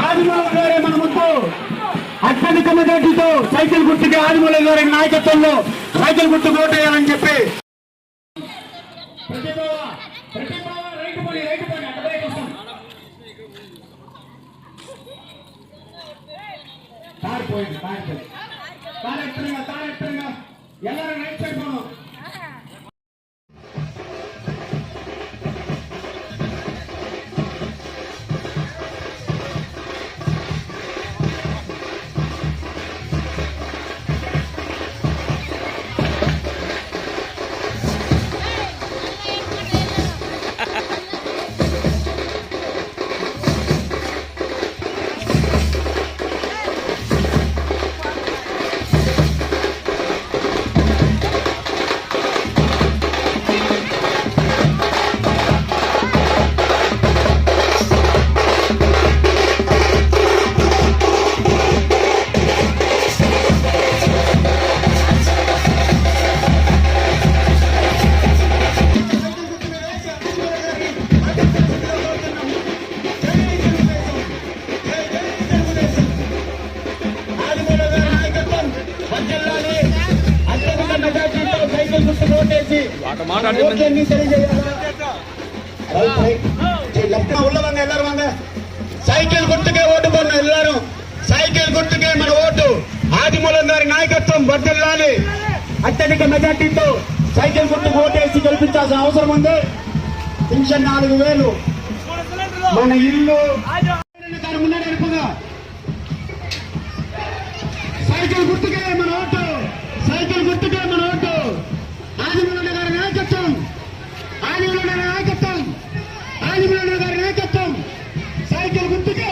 ఆదిమూలం గారే మన ముందు అత్యధిక మెజార్టీతో సైకిల్ గుర్తుకి ఆదిమూలం గారి నాయకత్వంలో సైకిల్ గుర్తు ఓటేయాలని చెప్పి. తారెక్టర్గా తారెక్టర్గా సైకిల్ గుర్తుకే ఓటు పోను ఎల్లారు. సైకిల్ గుర్తుకే మన ఓటు. ఆదిమూలం గారి నాయకత్వం వర్దిల్లాలి అత్యధిక మెజార్టీతో సైకిల్ గుర్తు ఓటేసి గెలిపించాల్సిన అవసరం ఉంది. పెన్షన్ నాలుగు వేలు. మన ఇల్లు రాజమౌళి గారి నాయకత్వం. సైకిల్ గుర్తుకే.